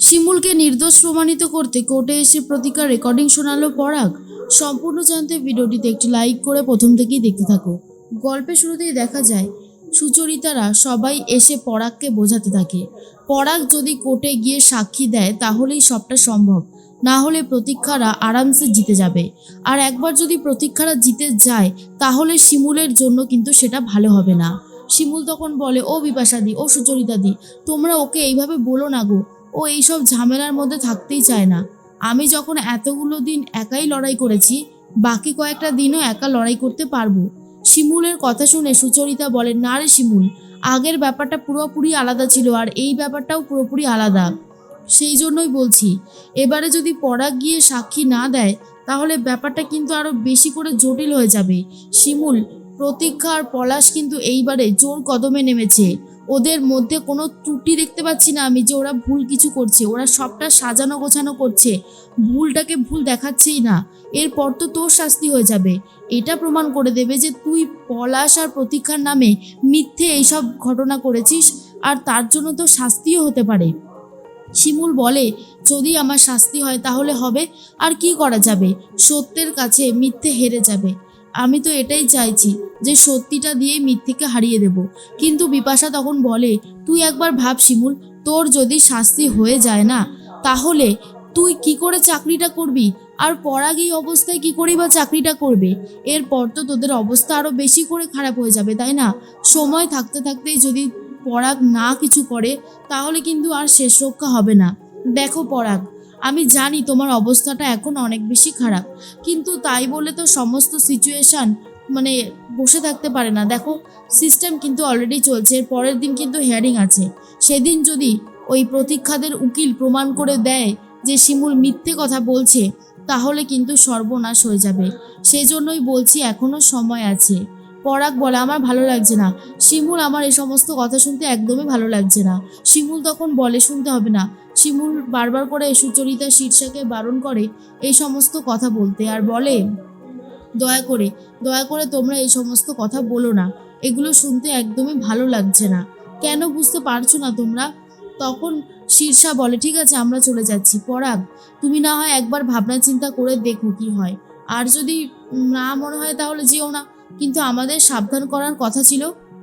শিমুলকে নির্দোষ প্রমাণিত করতে কোর্টে এসে প্রতিকার রেকর্ডিং শোনালো পরাগ। সম্পূর্ণ জানতে ভিডিওটিতে একটি লাইক করে প্রথম থেকেই দেখতে থাকো। গল্পের শুরুতেই দেখা যায়, সুচরিতারা সবাই এসে পরাগকে বোঝাতে থাকে। পরাগ যদি কোর্টে গিয়ে সাক্ষী দেয়, তাহলেই সবটা সম্ভব। না হলে প্রতীক্ষারা আরামসে জিতে যাবে। আর একবার যদি প্রতীক্ষারা জিতে যায়, তাহলে শিমুলের জন্য কিন্তু সেটা ভালো হবে না। শিমুল তখন বলে, ও বিপাশাদি, ও সুচরিতাদি, তোমরা ওকে এইভাবে বলো না গো। ও এইসব ঝামেলার মধ্যে থাকতেই চায় না। আমি যখন এতগুলো দিন একাই লড়াই করেছি, বাকি কয়েকটা দিনও একা লড়াই করতে পারব। শিমুলের কথা শুনে সুচরিতা বলে, না রে শিমুল, আগের ব্যাপারটা পুরোপুরি আলাদা ছিল আর এই ব্যাপারটাও পুরোপুরি আলাদা। সেই জন্যই বলছি, এবারে যদি পরাগ গিয়ে সাক্ষী না দেয়, তাহলে ব্যাপারটা কিন্তু আরও বেশি করে জটিল হয়ে যাবে। শিমুল, প্রতীক্ষা আর পলাশ কিন্তু এইবারে জোর কদমে নেমেছে। ওদের মধ্যে কোনো ত্রুটি দেখতে পাচ্ছি না আমি যে ওরা ভুল কিছু করছে, ওরা সবটা সাজানো গোছানো করছে, ভুলটাকে ভুল দেখাচ্ছেই না। এরপর তো তোর শাস্তি হয়ে যাবে। এটা প্রমাণ করে দেবে যে তুই পলাশ আর প্রতীক্ষার নামে মিথ্যে এইসব ঘটনা করেছিস আর তার জন্য তো শাস্তিও হতে পারে। শিমুল বলে, যদি আমার শাস্তি হয় তাহলে হবে, আর কি করা যাবে? সত্যের কাছে মিথ্যে হেরে যাবে। আমি তো এটাই চাইছি যে সত্যিটা দিয়ে মিথ্যেকে হারিয়ে দেব। কিন্তু বিপাশা তখন বলে, তুই একবার ভাব শিমুল, তোর যদি শাস্তি হয়ে যায় না, তাহলে তুই কি করে চাকরিটা করবি? আর পরাগ এই অবস্থায় কি করেই বা চাকরিটা করবে? এরপর তো তোদের অবস্থা আরও বেশি করে খারাপ হয়ে যাবে, তাই না? সময় থাকতে থাকতেই যদি পরাগ না কিছু করে, তাহলে কিন্তু আর শেষ রক্ষা হবে না। দেখো পরাগ আমি জানি তোমার অবস্থাটা এখন অনেক বেশি খারাপ, কিন্তু তাই বলে তো সমস্ত সিচুয়েশান মানে বসে থাকতে পারে না। দেখো সিস্টেম কিন্তু অলরেডি চলছে, এর পরের দিন কিন্তু হিয়ারিং আছে। সেদিন যদি ওই প্রতীক্ষাদের উকিল প্রমাণ করে দেয় যে শিমুল মিথ্যে কথা বলছে, তাহলে কিন্তু সর্বনাশ হয়ে যাবে। সেই জন্যই বলছি এখনও সময় আছে। পরাগ বলে, আমার ভালো লাগছে না। শিমুল, আমার এই সমস্ত কথা শুনতে একদমই ভালো লাগছে না। শিমুল তখন বলে, শুনতে হবে না। শিমুল বারবার করে সুচরিতা শীর্ষাকে বারণ করে এই সমস্ত কথা বলতে আর বলে, দয়া করে দয়া করে তোমরা এই সমস্ত কথা বলো না। এগুলো শুনতে একদমই ভালো লাগছে না। কেন বুঝতে পারছ না তোমরা? তখন শীর্ষা বলে, ঠিক আছে, আমরা চলে যাচ্ছি। পরাগ, তুমি না হয় একবার ভাবনা চিন্তা করে দেখো কি হয়। আর যদি না মনে হয় তাহলে যেও না। কিন্তু আমাদের সাবধান করার কথা ছিল,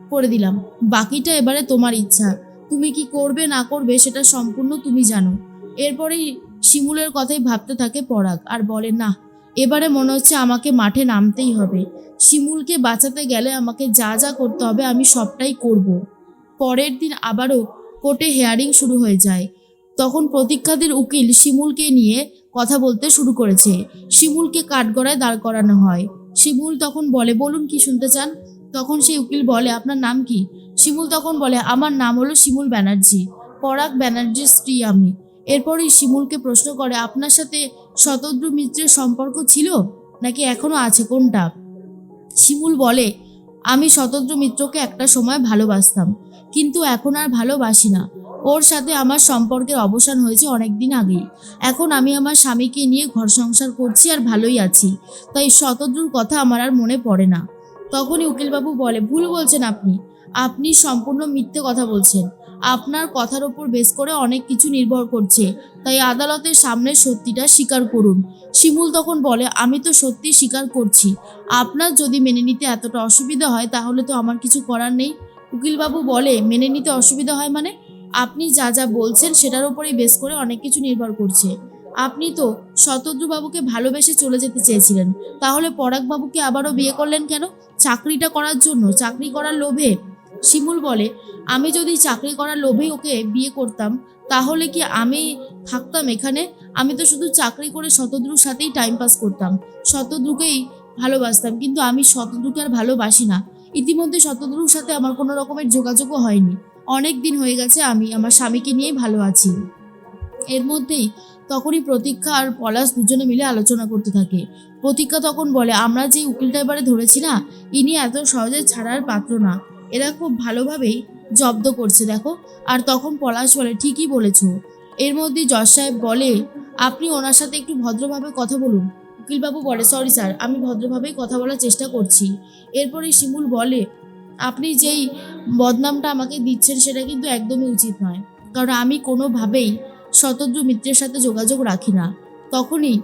করে দিলাম। বাকিটা এবারে তোমার ইচ্ছা। তুমি কি করবে, না করবে, সেটা সম্পূর্ণ তুমি জানো। এরপরেই শিমুলের কথাই ভাবতে থাকে পরাগ, আর বলে, না, এবারে মনে হচ্ছে আমাকে মাঠে নামতেই হবে। শিমুলকে বাঁচাতে গেলে আমাকে যা যা করতে হবে আমি সবটাই করব। পরের দিন আবারও কোর্টে হেয়ারিং শুরু হয়ে যায়। তখন প্রতীক্ষাদের উকিল শিমুলকে নিয়ে কথা বলতে শুরু করেছে। শিমুলকে কাঠগড়ায় দাঁড় করানো হয়। শিমুল তখন বলে, বলুন কি শুনতে চান? তখন সেই উকিল বলে, আপনার নাম কি? শিমুল তখন বলে, আমার নাম হলো শিমুল ব্যানার্জি, পরাগ ব্যানার্জির স্ত্রী আমি। এরপরই শিমুলকে প্রশ্ন করে, আপনার সাথে শতদ্রু মিত্রের সম্পর্ক ছিল? নাকি এখনও আছে? কোনটা? শিমুল বলে, আমি শতদ্রু মিত্রকে একটা সময় ভালোবাসতাম, কিন্তু এখন আর ভালোবাসি না। ওর সাথে আমার সম্পর্কের অবসান হয়েছে অনেক দিন আগেই। এখন আমি আমার স্বামীকে নিয়ে ঘর সংসার করছি আর ভালোই আছি। তাই শতদ্রুর কথা আমার আর মনে পড়ে না। তখনই উকিলবাবু বলে, ভুল বলছেন আপনি। আপনি সম্পূর্ণ মিথ্যে কথা বলছেন। আপনার কথার ওপর বেস করে অনেক কিছু নির্ভর করছে। তাই আদালতের সামনে সত্যিটা স্বীকার করুন। শিমুল তখন বলে, আমি তো সত্যি স্বীকার করছি। আপনার যদি মেনে নিতে এতটা অসুবিধা হয়, তাহলে তো আমার কিছু করার নেই। উকিলবাবু বলে, মেনে নিতে অসুবিধা হয় মানে? আপনি যা যা বলছেন, সেটার ওপরেই বেস করে অনেক কিছু নির্ভর করছে। আপনি তো শতদ্রুবাবুকে ভালোবেসে চলে যেতে চেয়েছিলেন। তাহলে পরাগবাবুকে আবারও বিয়ে করলেন কেন? চাকরিটা করার জন্য, চাকরি করার লোভে? শিমুল বলে, আমি যদি চাকরি করার লোভেই ওকে বিয়ে করতাম, তাহলে কি আমি থাকতাম এখানে? আমি তো শুধু চাকরি করে শতদ্রুর সাথেই টাইম পাস করতাম। শতদ্রুকেই ভালোবাসতাম, কিন্তু আমি শতদ্রুকে আর ভালোবাসি না। ইতিমধ্যে শতদ্রুর সাথে আমার কোনো রকমের যোগাযোগও হয়নি। অনেক দিন হয়ে গেছে, আমি আমার স্বামীকে নিয়েই ভালো আছি। এর মধ্যেই তখনই প্রতীক্ষা আর পলাশ দুজনে মিলে আলোচনা করতে থাকে। প্রতীক্ষা তখন বলে, আমরা যে উকিলটা এবারে ধরেছি না, ইনি এত সহজে ছাড়ার পাত্র না। এরা খুব ভালোভাবেই জব্দ করছে, দেখো। আর তখন পলাশ বলে, ঠিকই বলেছ। এর মধ্যে যশ সাহেব বলে, আপনি ওনার সাথে একটু ভদ্রভাবে কথা বলুন। উকিলবাবু বলে, সরি স্যার, আমি ভদ্রভাবেই কথা বলার চেষ্টা করছি। এরপরে শিমুল বলে, আপনি যেই বদনামটা আমাকে দিচ্ছেন, সেটা কিন্তু একদমই উচিত নয়। কারণ আমি কোনোভাবেই শতদ্রু মিত্রের সাথে যোগাযোগ রাখি না। তখনই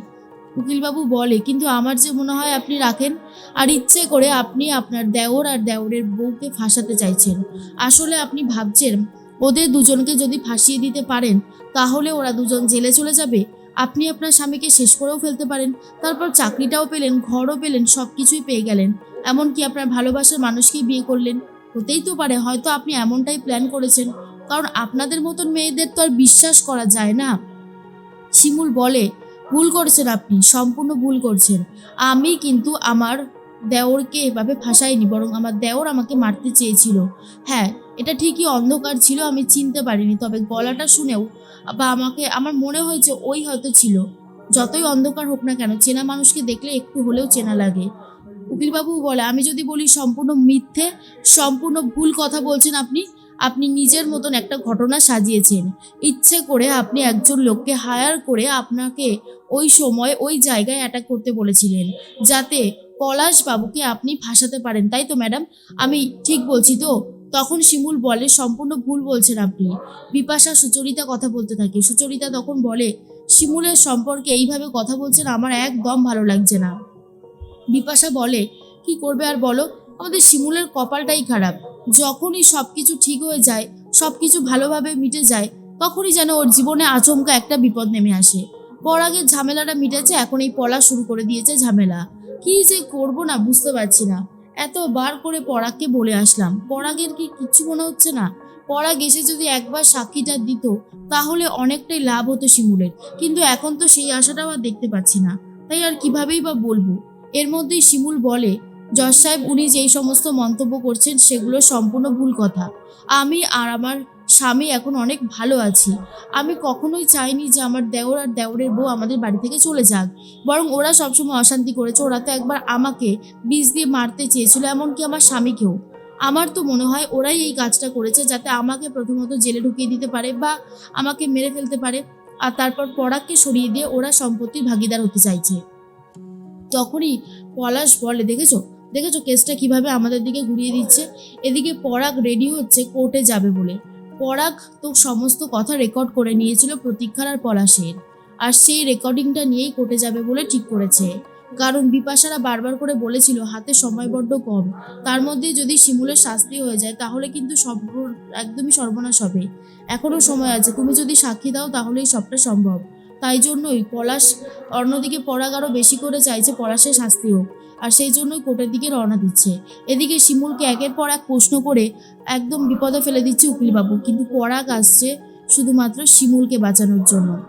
উকিলবাবু বলে, কিন্তু আমার যে মনে হয় আপনি রাখেন, আর ইচ্ছে করে আপনি আপনার দেওর আর দেওরের বউকে ফাঁসাতে চাইছেন। আসলে আপনি ভাবছেন, ওদের দুজনকে যদি ফাঁসিয়ে দিতে পারেন, তাহলে ওরা দুজন জেলে চলে যাবে। আপনি আপনার স্বামীকে শেষ করেও ফেলতে পারেন, তারপর চাকরিটাও পেলেন, ঘরও পেলেন সব কিছুই পেয়ে গেলেন। এমনকি আপনার ভালোবাসার মানুষকেই বিয়ে করলেন। হতেই তো পারে, হয়তো আপনি এমনটাই প্ল্যান করেছেন। কারণ আপনাদের মতন মেয়েদের তো আর বিশ্বাস করা যায় না। শিমুল বলে ভুল করছেন আপনি, সম্পূর্ণ ভুল করছেন। আমি কিন্তু আমার দেওরকে এভাবে ফাঁসাইনি, বরং আমার দেওর আমাকে মারতে চেয়েছিল। হ্যাঁ এটা ঠিকই অন্ধকার ছিল, আমি চিনতে পারিনি, তবে গলাটা শুনেও বা আমাকে, আমার মনে হয়েছে ওই হয়তো ছিল। যতই অন্ধকার হোক না কেন, চেনা মানুষকে দেখলে একটু হলেও চেনা লাগে। উকিলবাবু বলে, আমি যদি বলি সম্পূর্ণ মিথ্যে, সম্পূর্ণ ভুল কথা বলছেন আপনি আপনি নিজের মতন একটা ঘটনা সাজিয়েছেন। ইচ্ছে করে আপনি একজন লোককে হায়ার করে আপনাকে ওই সময় ওই জায়গায় অ্যাটাক করতে বলেছিলেন, যাতে পলাশ বাবুকে আপনি ফাঁসাতে পারেন। তাই তো ম্যাডাম আমি ঠিক বলছি তো? তখন শিমুল বলে, সম্পূর্ণ ভুল বলছেন আপনি। বিপাশা সুচরিতা কথা বলতে থাকে। সুচরিতা তখন বলে, শিমুলের সম্পর্কে এইভাবে কথা বলছেন, আমার একদম ভালো লাগছে না। বিপাশা বলে, কি করবে আর বলো? আমাদের শিমুলের কপালটাই খারাপ। যখনই সব কিছু ঠিক হয়ে যায় সব কিছু ভালোভাবে মিটে যায়, তখনই যেন ওর জীবনে আচমকা একটা বিপদ নেমে আসে। পরাগের ঝামেলাটা মিটেছে, এখন এই পলা শুরু করে দিয়েছে ঝামেলা। কি যে করব না বুঝতে পারছি না। এতবার করে পরাগকে বলে আসলাম, পরাগের কি কিচ্ছু মনে হচ্ছে না? পরাগ এসে যদি একবার সাক্ষীটা দিত, তাহলে অনেকটাই লাভ হতো শিমুলের, কিন্তু এখন তো সেই আশাটাও আর দেখতে পাচ্ছি না। তাই আর কিভাবেই বা বলব? এর মধ্যেই শিমুল বলে জজ সাহেব, উনি যেই সমস্ত মন্তব্য করছেন সেগুলো সম্পূর্ণ ভুল কথা। আমি আর আমার স্বামী এখন অনেক ভালো আছি। আমি কখনোই চাইনি যে আমার দেওর আর দেওরের বউ আমাদের বাড়ি থেকে চলে যাক। বরং ওরা সবসময় অশান্তি করেছে, ওরা তো একবার আমাকে বিষ দিয়ে মারতে চেয়েছিল, এমনকি আমার স্বামীকেও। আমার তো মনে হয় ওরাই এই কাজটা করেছে যাতে আমাকে প্রথমত জেলে ঢুকিয়ে দিতে পারে বা আমাকে মেরে ফেলতে পারে, আর তারপর পরাগকে সরিয়ে দিয়ে ওরা সম্পত্তির ভাগিদার হতে চাইছে। তখনই পলাশ বলে, দেখেছ? দেখেছ কেসটা কীভাবে আমাদের দিকে ঘুরিয়ে দিচ্ছে? এদিকে পরাগ রেডি হচ্ছে কোর্টে যাবে বলে। পরাগ তো সমস্ত কথা রেকর্ড করে নিয়েছিল প্রতীক্ষার আর পলাশের। আর সেই রেকর্ডিংটা নিয়েই কোর্টে যাবে বলে ঠিক করেছে। কারণ বিপাশারা বারবার করে বলেছিল, হাতে সময় বড্ড কম। তার মধ্যে যদি শিমুলের শাস্তি হয়ে যায়, তাহলে কিন্তু সব একদমই সর্বনাশ হবে। এখনও সময় আছে, তুমি যদি সাক্ষী দাও, তাহলেই সবটা সম্ভব। তাই জন্যই পলাশ, অন্যদিকে পরাগ আরও বেশি করে চাইছে পলাশের শাস্তি হোক। আর সেই জন্যই কোর্টের দিকে রওনা দিচ্ছে। এদিকে শিমুলকে একের পর এক প্রশ্ন করে একদম বিপদে ফেলে দিচ্ছে উকিলবাবু। কিন্তু পরাগ আসছে শুধুমাত্র শিমুলকে বাঁচানোর জন্য।